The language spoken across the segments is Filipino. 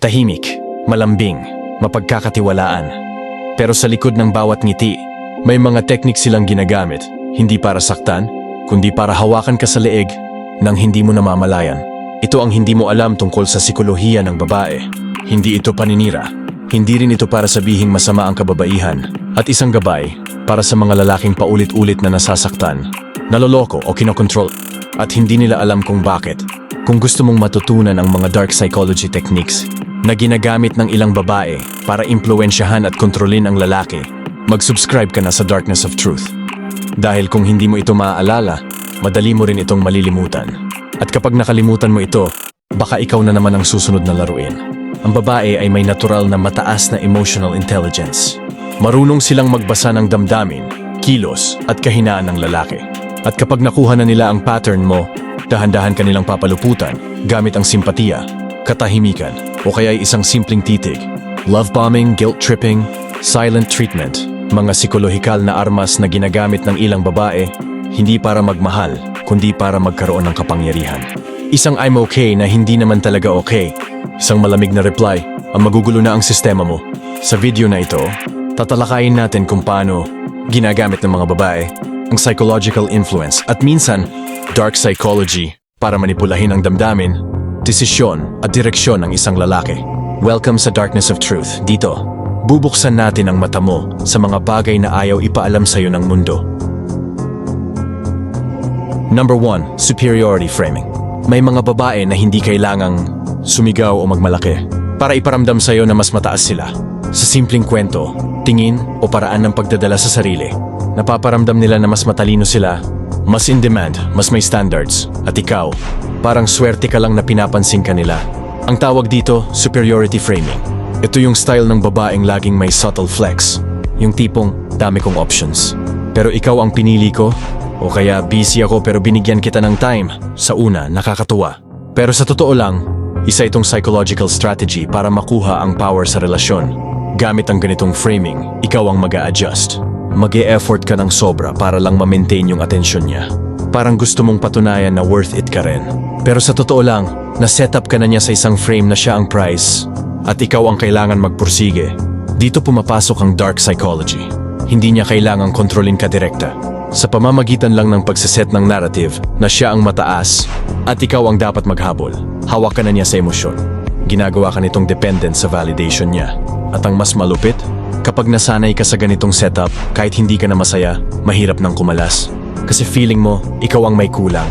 Tahimik, malambing, mapagkakatiwalaan. Pero sa likod ng bawat ngiti, may mga teknik silang ginagamit, hindi para saktan, kundi para hawakan ka sa leeg nang hindi mo namamalayan. Ito ang hindi mo alam tungkol sa sikolohiya ng babae. Hindi ito paninira. Hindi rin ito para sabihing masama ang kababaihan. At isang gabay para sa mga lalaking paulit-ulit na nasasaktan, naloloko o kinokontrol. At hindi nila alam kung bakit. Kung gusto mong matutunan ang mga dark psychology techniques na ginagamit ng ilang babae para impluensyahan at kontrolin ang lalaki, mag-subscribe ka na sa Darkness of Truth. Dahil kung hindi mo ito maaalala, madali mo rin itong malilimutan. At kapag nakalimutan mo ito, baka ikaw na naman ang susunod na laruin. Ang babae ay may natural na mataas na emotional intelligence. Marunong silang magbasa ng damdamin, kilos at kahinaan ng lalaki. At kapag nakuha na nila ang pattern mo, dahan-dahan kanilang papaluputan gamit ang simpatiya, katahimikan o kaya ay isang simpleng titig. Love bombing, guilt tripping, silent treatment, mga psikolohikal na armas na ginagamit ng ilang babae, hindi para magmahal, kundi para magkaroon ng kapangyarihan. Isang I'm okay na hindi naman talaga okay. Isang malamig na reply, ang magugulo na ang sistema mo. Sa video na ito, tatalakayin natin kung paano ginagamit ng mga babae ang psychological influence at minsan dark psychology para manipulahin ang damdamin, desisyon at direksyon ng isang lalaki. Welcome sa Darkness of Truth. Dito, bubuksan natin ang mata mo sa mga bagay na ayaw ipaalam sa iyo ng mundo. Number 1, superiority framing. May mga babae na hindi kailangang sumigaw o magmalaki para iparamdam sa iyo na mas mataas sila. Sa simpleng kwento, tingin o paraan ng pagdadala sa sarili, napaparamdam nila na mas matalino sila, mas in demand, mas may standards, at ikaw, parang swerte ka lang na pinapansin ka nila. Ang tawag dito, superiority framing. Ito yung style ng babaeng laging may subtle flex, yung tipong dami kong options. Pero ikaw ang pinili ko, o kaya busy ako pero binigyan kita ng time. Sa una, nakakatuwa. Pero sa totoo lang, isa itong psychological strategy para makuha ang power sa relasyon. Gamit ang ganitong framing, ikaw ang mag adjust mag effort ka ng sobra para lang ma-maintain yung atensyon niya. Parang gusto mong patunayan na worth it ka rin. Pero sa totoo lang, na-set up ka na niya sa isang frame na siya ang prize at ikaw ang kailangan magpursige. Dito pumapasok ang dark psychology. Hindi niya kailangang kontrolin ka direkta. Sa pamamagitan lang ng pagsaset ng narrative na siya ang mataas at ikaw ang dapat maghabol, hawak ka na niya sa emosyon. Ginagawa ka nitong dependent sa validation niya. At ang mas malupit, kapag nasanay ka sa ganitong setup, kahit hindi ka na masaya, mahirap nang kumalas. Kasi feeling mo, ikaw ang may kulang.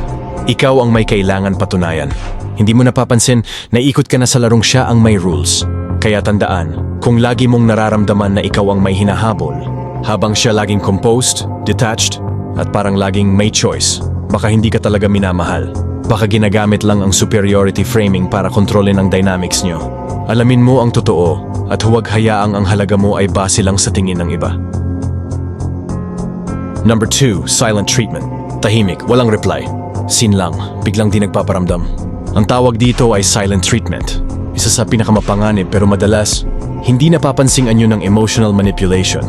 Ikaw ang may kailangan patunayan. Hindi mo napapansin na ikot ka na sa larong siya ang may rules. Kaya tandaan, kung lagi mong nararamdaman na ikaw ang may hinahabol, habang siya laging composed, detached, at parang laging may choice, baka hindi ka talaga minamahal. Baka ginagamit lang ang superiority framing para kontrolin ang dynamics nyo. Alamin mo ang totoo at huwag hayaang ang halaga mo ay base lang sa tingin ng iba. Number 2, silent treatment. Tahimik, walang reply. Sin lang, biglang di nagpaparamdam. Ang tawag dito ay silent treatment. Isa sa pinakamapanganib pero madalas, hindi napapansing anyo ng emotional manipulation.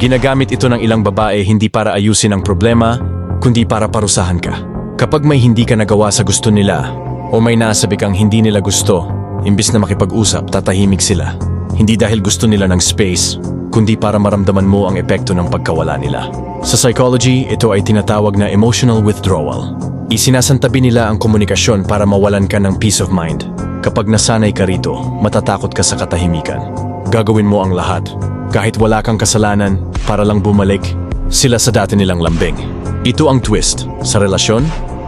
Ginagamit ito ng ilang babae hindi para ayusin ang problema, kundi para parusahan ka. Kapag may hindi ka nagawa sa gusto nila, o may nasabi kang hindi nila gusto, imbis na makipag-usap, tatahimik sila. Hindi dahil gusto nila ng space, kundi para maramdaman mo ang epekto ng pagkawala nila. Sa psychology, ito ay tinatawag na emotional withdrawal. Isinasantabi nila ang komunikasyon para mawalan ka ng peace of mind. Kapag nasanay ka rito, matatakot ka sa katahimikan. Gagawin mo ang lahat, kahit wala kang kasalanan, para lang bumalik sila sa dati nilang lambing. Ito ang twist. Sa relasyon,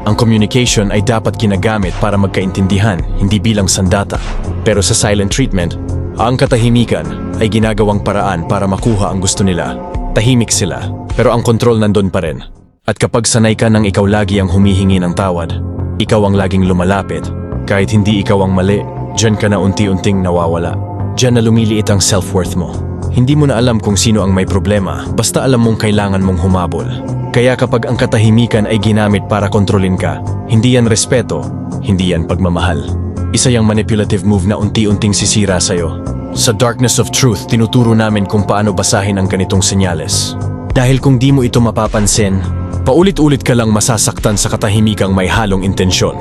ang communication ay dapat ginagamit para magkaintindihan, hindi bilang sandata. Pero sa silent treatment, ang katahimikan ay ginagawang paraan para makuha ang gusto nila. Tahimik sila, pero ang kontrol nandun pa rin. At kapag sanay ka nang ikaw lagi ang humihingi ng tawad, ikaw ang laging lumalapit. Kahit hindi ikaw ang mali, dyan ka na unti-unting nawawala. Dyan na lumiliit ang self-worth mo. Hindi mo na alam kung sino ang may problema, basta alam mong kailangan mong humabol. Kaya kapag ang katahimikan ay ginamit para kontrolin ka, hindi yan respeto, hindi yan pagmamahal. Isa yung manipulative move na unti-unting sisira sa'yo. Sa Darkness of Truth, tinuturo namin kung paano basahin ang ganitong senyales. Dahil kung di mo ito mapapansin, paulit-ulit ka lang masasaktan sa katahimikang may halong intensyon.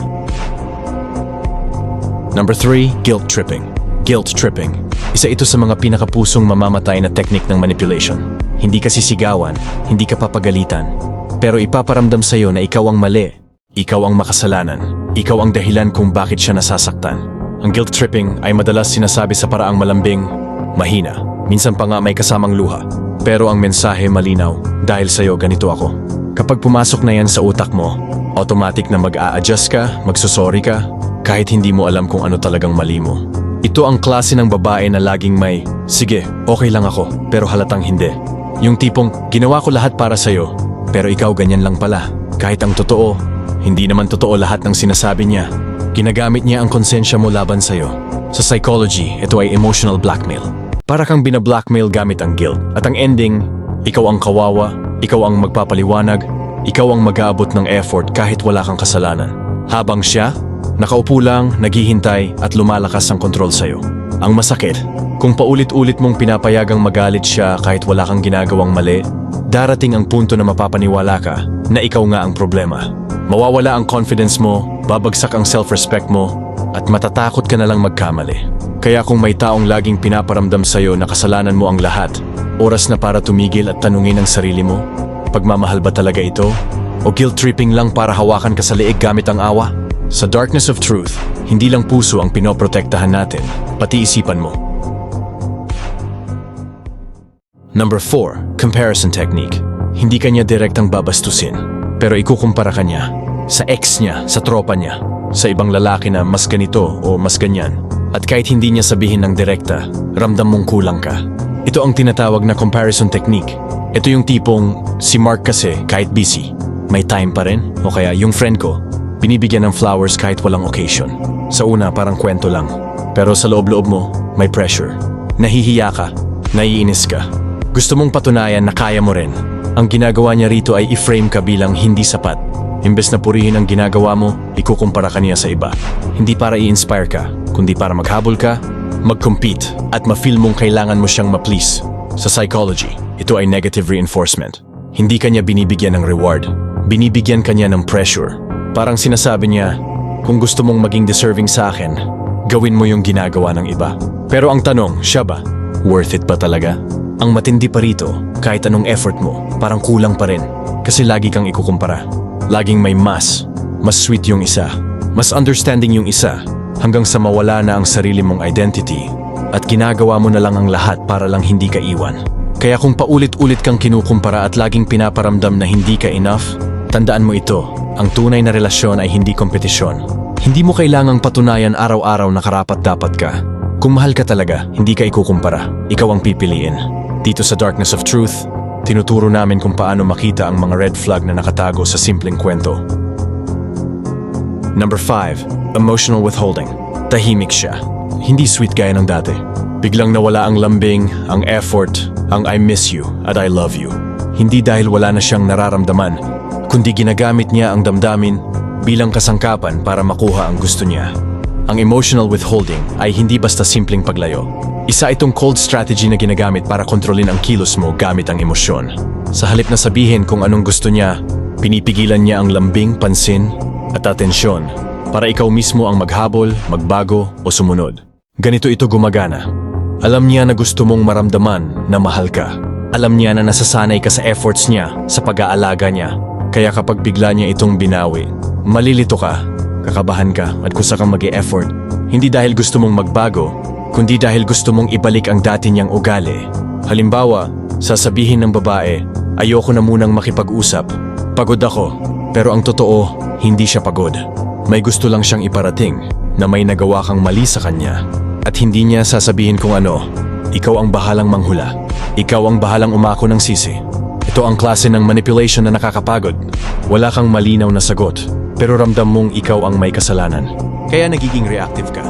Number 3, guilt tripping. Guilt tripping. Isa ito sa mga pinakapusong mamamatay na technique ng manipulation. Hindi ka sisigawan, hindi ka papagalitan, pero ipaparamdam sa iyo na ikaw ang mali, ikaw ang makasalanan, ikaw ang dahilan kung bakit siya nasasaktan. Ang guilt tripping ay madalas sinasabi sa paraang malambing, mahina, minsan pa nga may kasamang luha. Pero ang mensahe malinaw, dahil sa'yo ganito ako. Kapag pumasok na yan sa utak mo, automatic na mag-a-adjust ka, magsusorry ka, kahit hindi mo alam kung ano talagang mali mo. Ito ang klase ng babae na laging may, sige, okay lang ako, pero halatang hindi. Yung tipong, ginawa ko lahat para sa'yo, pero ikaw ganyan lang pala. Kahit ang totoo, hindi naman totoo lahat ng sinasabi niya. Ginagamit niya ang konsensya mo laban sa'yo. Sa psychology, ito ay emotional blackmail. Para kang binablackmail gamit ang guilt. At ang ending, ikaw ang kawawa, ikaw ang magpapaliwanag, ikaw ang mag-aabot ng effort kahit wala kang kasalanan. Habang siya, nakaupo lang, naghihintay at lumalakas ang kontrol sa'yo. Ang masakit, kung paulit-ulit mong pinapayagang magalit siya kahit wala kang ginagawang mali, darating ang punto na mapapaniwala ka na ikaw nga ang problema. Mawawala ang confidence mo, babagsak ang self-respect mo, at matatakot ka na lang magkamali. Kaya kung may taong laging pinaparamdam sa'yo na kasalanan mo ang lahat, oras na para tumigil at tanungin ang sarili mo, pagmamahal ba talaga ito? O guilt-tripping lang para hawakan ka sa leeg gamit ang awa? Sa darkness of truth, hindi lang puso ang pinoprotektahan natin, pati isipan mo. Number 4. Comparison Technique. Hindi kanya direktang babastusin, pero ikukumpara kanya sa ex niya, sa tropa niya, sa ibang lalaki na mas ganito o mas ganyan. At kahit hindi niya sabihin ng direkta, ramdam mong kulang ka. Ito ang tinatawag na comparison technique. Ito yung tipong si Mark kasi kahit busy, may time pa rin o kaya yung friend ko, binibigyan ng flowers kahit walang occasion. Sa una parang kwento lang, pero sa loob-loob mo may pressure. Nahihiya ka, naiinis ka. Gusto mong patunayan na kaya mo rin. Ang ginagawa niya rito ay i-frame ka bilang hindi sapat. Imbes na purihin ang ginagawa mo, ikukumpara ka niya sa iba. Hindi para i-inspire ka, kundi para maghabol ka, mag-compete, at ma-feel mong kailangan mo siyang ma-please. Sa psychology, ito ay negative reinforcement. Hindi kanya binibigyan ng reward. Binibigyan kanya ng pressure. Parang sinasabi niya, kung gusto mong maging deserving sa akin, gawin mo yung ginagawa ng iba. Pero ang tanong, siya ba? Worth it ba talaga? Ang matindi pa rito, kahit anong effort mo, parang kulang pa rin. Kasi lagi kang ikukumpara. Laging may mas. Mas sweet yung isa. Mas understanding yung isa. Hanggang sa mawala na ang sarili mong identity. At ginagawa mo na lang ang lahat para lang hindi ka iwan. Kaya kung paulit-ulit kang kinukumpara at laging pinaparamdam na hindi ka enough, tandaan mo ito, ang tunay na relasyon ay hindi kompetisyon. Hindi mo kailangang patunayan araw-araw na karapat dapat ka. Kung mahal ka talaga, hindi ka ikukumpara. Ikaw ang pipiliin. Dito sa Darkness of Truth, tinuturo namin kung paano makita ang mga red flag na nakatago sa simpleng kwento. Number 5. Emotional withholding. Tahimik siya. Hindi sweet gaya ng dati. Biglang nawala ang lambing, ang effort, ang I miss you at I love you. Hindi dahil wala na siyang nararamdaman, kundi ginagamit niya ang damdamin bilang kasangkapan para makuha ang gusto niya. Ang emotional withholding ay hindi basta simpleng paglayo. Isa itong cold strategy na ginagamit para kontrolin ang kilos mo gamit ang emosyon. Sa halip na sabihin kung anong gusto niya, pinipigilan niya ang lambing, pansin, at atensyon para ikaw mismo ang maghabol, magbago o sumunod. Ganito ito gumagana. Alam niya na gusto mong maramdaman na mahal ka. Alam niya na nasasanay ka sa efforts niya, sa pag-aalaga niya. Kaya kapag bigla niya itong binawi, malilito ka, kakabahan ka at kusa kang mag effort Hindi dahil gusto mong magbago, kundi dahil gusto mong ibalik ang dati niyang ugali. Halimbawa, sasabihin ng babae, ayoko na munang makipag-usap. Pagod ako, pero ang totoo, hindi siya pagod. May gusto lang siyang iparating na may nagawa kang mali sa kanya. At hindi niya sasabihin kung ano, ikaw ang bahalang manghula. Ikaw ang bahalang umako ng sisi. Ito ang klase ng manipulation na nakakapagod. Wala kang malinaw na sagot, pero ramdam mong ikaw ang may kasalanan. Kaya nagiging reactive ka.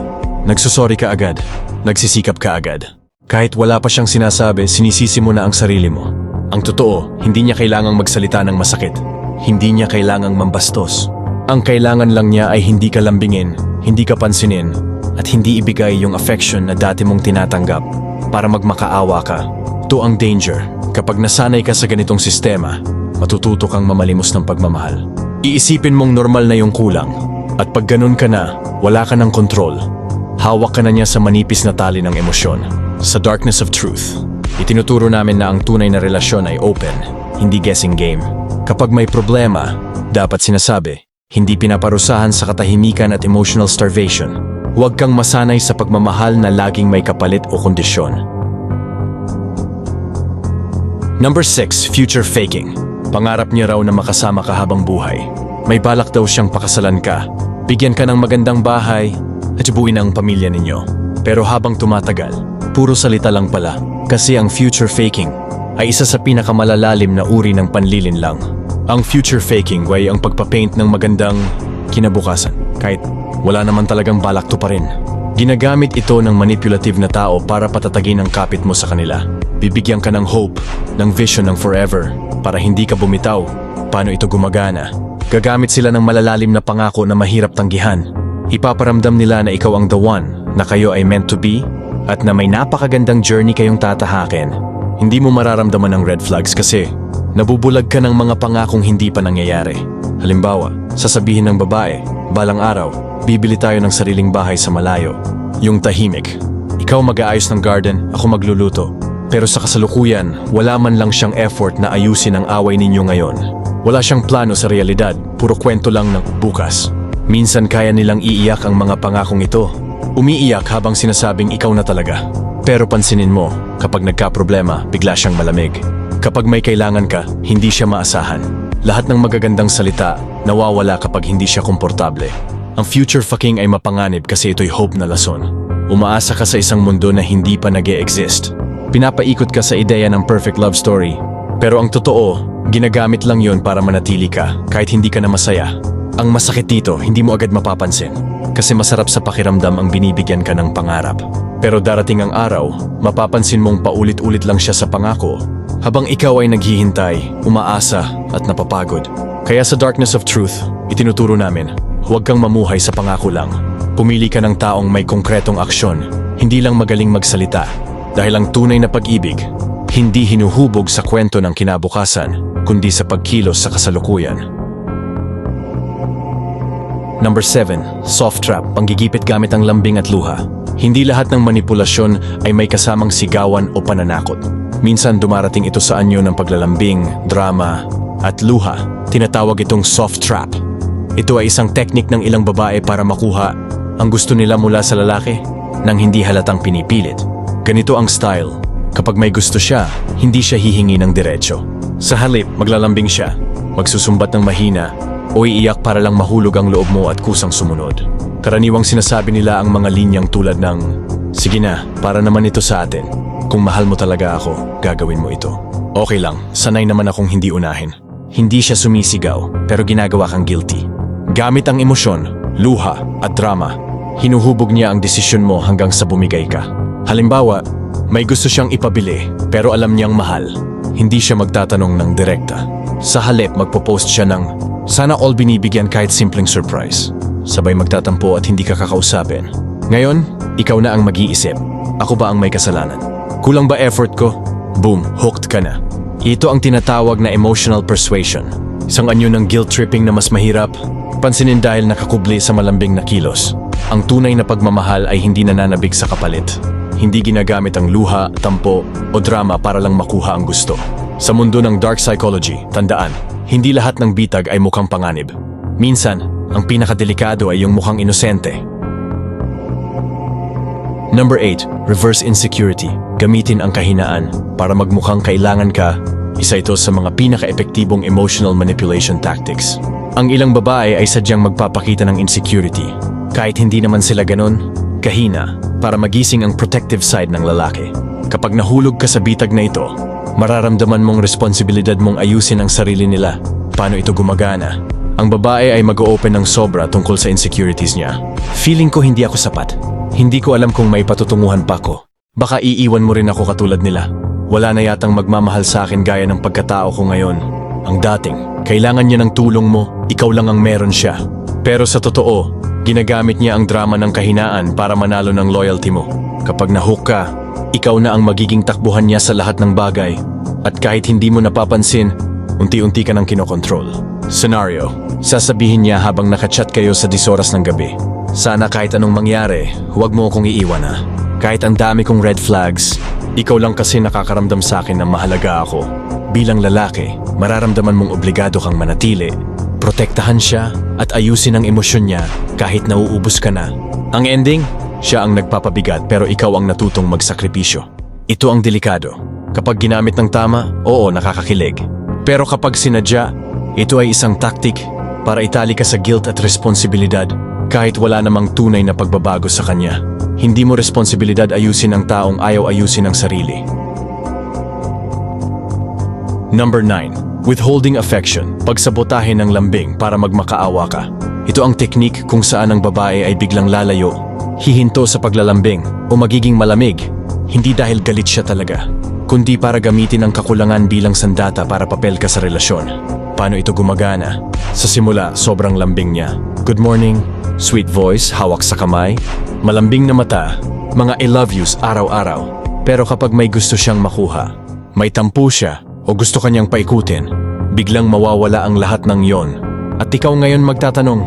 Nagsusorry ka agad. Nagsisikap ka agad. Kahit wala pa siyang sinasabi, sinisisi mo na ang sarili mo. Ang totoo, hindi niya kailangang magsalita ng masakit. Hindi niya kailangang mambastos. Ang kailangan lang niya ay hindi ka lambingin, hindi ka pansinin, at hindi ibigay yung affection na dati mong tinatanggap para magmakaawa ka. Ito ang danger. Kapag nasanay ka sa ganitong sistema, matututo kang mamalimos ng pagmamahal. Iisipin mong normal na yung kulang. At pag ganun ka na, wala ka ng kontrol. Hawak ka na niya sa manipis na tali ng emosyon. Sa darkness of truth, itinuturo namin na ang tunay na relasyon ay open, hindi guessing game. Kapag may problema, dapat sinasabi, hindi pinaparusahan sa katahimikan at emotional starvation. Huwag kang masanay sa pagmamahal na laging may kapalit o kondisyon. Number 6, future faking. Pangarap niya raw na makasama ka habang buhay. May balak daw siyang pakasalan ka. Bigyan ka ng magandang bahay at buuin ang pamilya ninyo. Pero habang tumatagal, puro salita lang pala. Kasi ang future faking ay isa sa pinakamalalalim na uri ng panlilin lang. Ang future faking ay ang pagpapaint ng magandang kinabukasan. Kahit wala naman talagang balak to pa rin. Ginagamit ito ng manipulative na tao para patatagin ang kapit mo sa kanila. Bibigyan ka ng hope, ng vision ng forever, para hindi ka bumitaw. Paano ito gumagana? Gagamit sila ng malalalim na pangako na mahirap tanggihan. Ipaparamdam nila na ikaw ang the one, na kayo ay meant to be, at na may napakagandang journey kayong tatahakin. Hindi mo mararamdaman ng red flags kasi nabubulag ka ng mga pangakong hindi pa nangyayari. Halimbawa, sasabihin ng babae, balang araw, bibili tayo ng sariling bahay sa malayo. Yung tahimik. Ikaw mag-aayos ng garden, ako magluluto. Pero sa kasalukuyan, wala man lang siyang effort na ayusin ang away ninyo ngayon. Wala siyang plano sa realidad, puro kwento lang ng bukas. Minsan kaya nilang iiyak ang mga pangakong ito. Umiiyak habang sinasabing ikaw na talaga. Pero pansinin mo, kapag nagka-problema, bigla siyang malamig. Kapag may kailangan ka, hindi siya maasahan. Lahat ng magagandang salita, nawawala kapag hindi siya komportable. Ang future fucking ay mapanganib kasi ito'y hope na lason. Umaasa ka sa isang mundo na hindi pa nag exist Pinapaikot ka sa ideya ng perfect love story. Pero ang totoo, ginagamit lang yon para manatili ka kahit hindi ka na masaya. Ang masakit dito, hindi mo agad mapapansin. Kasi masarap sa pakiramdam ang binibigyan ka ng pangarap. Pero darating ang araw, mapapansin mong paulit-ulit lang siya sa pangako. Habang ikaw ay naghihintay, umaasa at napapagod. Kaya sa Darkness of Truth, itinuturo namin, huwag kang mamuhay sa pangako lang. Pumili ka ng taong may konkretong aksyon, hindi lang magaling magsalita. Dahil ang tunay na pag-ibig, hindi hinuhubog sa kwento ng kinabukasan, kundi sa pagkilos sa kasalukuyan. Number 7. Soft trap, panggigipit gamit ang lambing at luha. Hindi lahat ng manipulasyon ay may kasamang sigawan o pananakot. Minsan dumarating ito sa anyo ng paglalambing, drama, at luha. Tinatawag itong soft trap. Ito ay isang teknik ng ilang babae para makuha ang gusto nila mula sa lalaki nang hindi halatang pinipilit. Ganito ang style. Kapag may gusto siya, hindi siya hihingi ng diretsyo. Sa halip, maglalambing siya, magsusumbat ng mahina, o iiyak para lang mahulog ang loob mo at kusang sumunod. Karaniwang sinasabi nila ang mga linyang tulad ng, Sige na, para naman ito sa atin. Kung mahal mo talaga ako, gagawin mo ito. Okay lang, sanay naman akong hindi unahin. Hindi siya sumisigaw, pero ginagawa kang guilty. Gamit ang emosyon, luha at drama, hinuhubog niya ang desisyon mo hanggang sa bumigay ka. Halimbawa, may gusto siyang ipabili pero alam niyang mahal. Hindi siya magtatanong ng direkta. Sa halip, magpo-post siya ng sana all binibigyan kahit simpleng surprise. Sabay magtatampo at hindi ka kakausapin. Ngayon, ikaw na ang mag-iisip. Ako ba ang may kasalanan? Kulang ba effort ko? Boom, hooked ka na. Ito ang tinatawag na emotional persuasion. Isang anyo ng guilt tripping na mas mahirap, pansinin dahil nakakubli sa malambing na kilos. Ang tunay na pagmamahal ay hindi nananabig sa kapalit. Hindi ginagamit ang luha, tampo o drama para lang makuha ang gusto. Sa mundo ng dark psychology, tandaan, hindi lahat ng bitag ay mukhang panganib. Minsan, ang pinakadelikado ay yung mukhang inosente. Number 8. Reverse insecurity. Gamitin ang kahinaan para magmukhang kailangan ka. Isa ito sa mga pinaka-epektibong emotional manipulation tactics. Ang ilang babae ay sadyang magpapakita ng insecurity. Kahit hindi naman sila ganon, kahina para magising ang protective side ng lalaki. Kapag nahulog ka sa bitag na ito, mararamdaman mong responsibilidad mong ayusin ang sarili nila. Paano ito gumagana? Ang babae ay mag-o-open ng sobra tungkol sa insecurities niya. Feeling ko hindi ako sapat. Hindi ko alam kung may patutunguhan pa ko. Baka iiwan mo rin ako katulad nila. Wala na yatang magmamahal sa akin gaya ng pagkatao ko ngayon. Ang dating, kailangan niya ng tulong mo, ikaw lang ang meron siya. Pero sa totoo, ginagamit niya ang drama ng kahinaan para manalo ng loyalty mo. Kapag nahook ka, ikaw na ang magiging takbuhan niya sa lahat ng bagay. At kahit hindi mo napapansin, unti-unti ka nang kinokontrol. Scenario, sasabihin niya habang nakachat kayo sa disoras ng gabi. Sana kahit anong mangyari, huwag mo akong iiwan ha. Kahit ang dami kong red flags, ikaw lang kasi nakakaramdam sa akin na mahalaga ako. Bilang lalaki, mararamdaman mong obligado kang manatili. Protektahan siya at ayusin ang emosyon niya kahit nauubos ka na. Ang ending, siya ang nagpapabigat pero ikaw ang natutong magsakripisyo. Ito ang delikado. Kapag ginamit ng tama, oo, nakakakilig. Pero kapag sinadya, ito ay isang taktik para itali ka sa guilt at responsibilidad kahit wala namang tunay na pagbabago sa kanya. Hindi mo responsibilidad ayusin ang taong ayaw ayusin ang sarili. Number 9. Withholding affection. Pagsabotahin ng lambing para magmakaawa ka. Ito ang teknik kung saan ang babae ay biglang lalayo, hihinto sa paglalambing o magiging malamig. Hindi dahil galit siya talaga, kundi para gamitin ang kakulangan bilang sandata para papel ka sa relasyon. Paano ito gumagana? Sa simula, sobrang lambing niya. Good morning, sweet voice, hawak sa kamay, malambing na mata, mga I love yous araw-araw. Pero kapag may gusto siyang makuha, may tampo siya o gusto kanyang paikutin, biglang mawawala ang lahat ng yon. At ikaw ngayon magtatanong,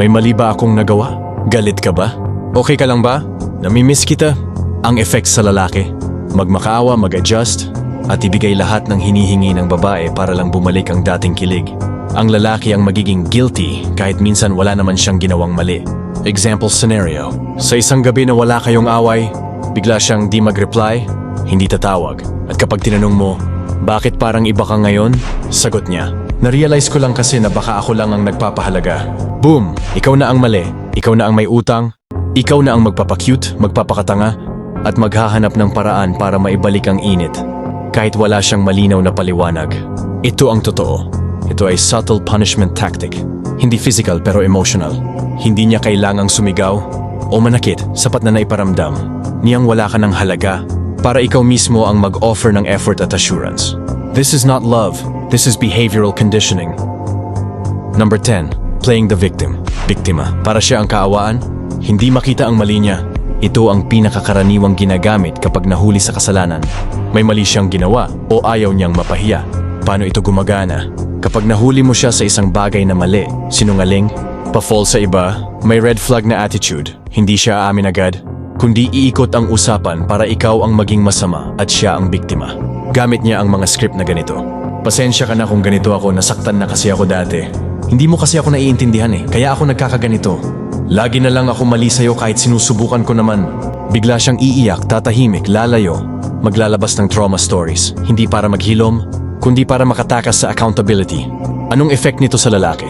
may mali ba akong nagawa? Galit ka ba? Okay ka lang ba? Namimiss kita? Ang effect sa lalaki, magmakaawa, mag-adjust, at ibigay lahat ng hinihingi ng babae para lang bumalik ang dating kilig. Ang lalaki ang magiging guilty kahit minsan wala naman siyang ginawang mali. Example scenario, sa isang gabi na wala kayong away, bigla siyang di mag-reply, hindi tatawag. At kapag tinanong mo, bakit parang iba ka ngayon? Sagot niya, Narealize ko lang kasi na baka ako lang ang nagpapahalaga. Boom! Ikaw na ang mali. Ikaw na ang may utang. Ikaw na ang magpapakute, magpapakatanga, at maghahanap ng paraan para maibalik ang init. Kahit wala siyang malinaw na paliwanag. Ito ang totoo. Ito ay subtle punishment tactic. Hindi physical pero emotional. Hindi niya kailangang sumigaw o manakit sapat na naiparamdam. Niyang wala ka ng halaga para ikaw mismo ang mag-offer ng effort at assurance. This is not love. This is behavioral conditioning. Number 10. Playing the victim. Biktima. Para siya ang kaawaan, hindi makita ang mali niya. Ito ang pinakakaraniwang ginagamit kapag nahuli sa kasalanan. May mali siyang ginawa o ayaw niyang mapahiya. Paano ito gumagana? Kapag nahuli mo siya sa isang bagay na mali, sinungaling, pa-fall sa iba, may red flag na attitude, hindi siya aamin agad, kundi iikot ang usapan para ikaw ang maging masama at siya ang biktima. Gamit niya ang mga script na ganito. Pasensya ka na kung ganito ako, nasaktan na kasi ako dati. Hindi mo kasi ako naiintindihan eh, kaya ako nagkakaganito. Lagi na lang ako mali sa'yo kahit sinusubukan ko naman. Bigla siyang iiyak, tatahimik, lalayo. Maglalabas ng trauma stories, hindi para maghilom, kundi para makatakas sa accountability. Anong effect nito sa lalaki?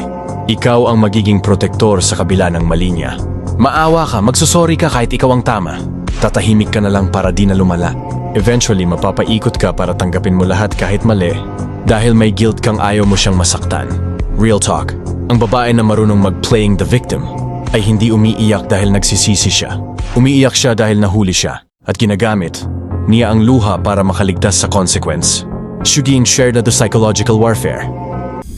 Ikaw ang magiging protektor sa kabila ng mali niya. Maawa ka, magsusorry ka kahit ikaw ang tama. Tatahimik ka na lang para di na lumala. Eventually, mapapaikot ka para tanggapin mo lahat kahit mali dahil may guilt kang ayaw mo siyang masaktan. Real talk, ang babae na marunong mag-playing the victim ay hindi umiiyak dahil nagsisisi siya. Umiiyak siya dahil nahuli siya at ginagamit niya ang luha para makaligtas sa consequence. Shuging shared na the psychological warfare.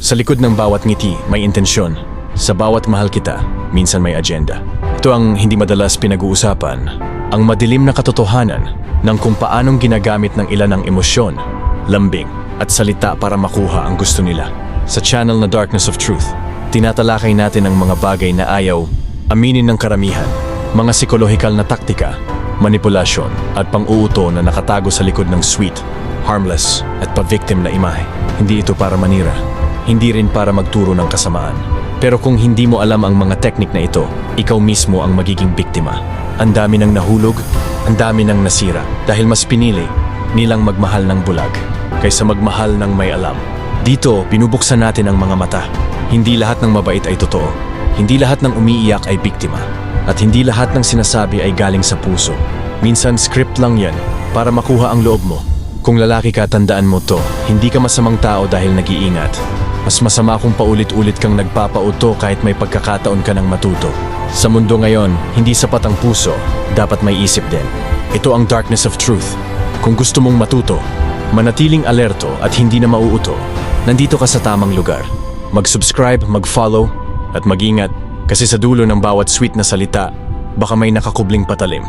Sa likod ng bawat ngiti, may intensyon. Sa bawat mahal kita, minsan may agenda. Ito ang hindi madalas pinag-uusapan. Ang madilim na katotohanan ng kung paanong ginagamit ng ilan ang emosyon, lambing, at salita para makuha ang gusto nila. Sa channel na Darkness of Truth, tinatalakay natin ang mga bagay na ayaw aminin ng karamihan, mga psikolohikal na taktika, manipulasyon at pang-uuto na nakatago sa likod ng sweet, harmless at pa-victim na imahe. Hindi ito para manira, hindi rin para magturo ng kasamaan. Pero kung hindi mo alam ang mga teknik na ito, ikaw mismo ang magiging biktima. Ang dami ng nahulog, ang dami ng nasira dahil mas pinili nilang magmahal ng bulag kaysa magmahal ng may alam. Dito, binubuksan natin ang mga mata. Hindi lahat ng mabait ay totoo. Hindi lahat ng umiiyak ay biktima. At hindi lahat ng sinasabi ay galing sa puso. Minsan script lang yan para makuha ang loob mo. Kung lalaki ka, tandaan mo to. Hindi ka masamang tao dahil nag-iingat. Mas masama kung paulit-ulit kang nagpapauto kahit may pagkakataon ka ng matuto. Sa mundo ngayon, hindi sapat ang puso, dapat may isip din. Ito ang darkness of truth. Kung gusto mong matuto, manatiling alerto at hindi na mauuto, nandito ka sa tamang lugar. Mag-subscribe, mag-follow, at mag-ingat kasi sa dulo ng bawat sweet na salita, baka may nakakubling patalim.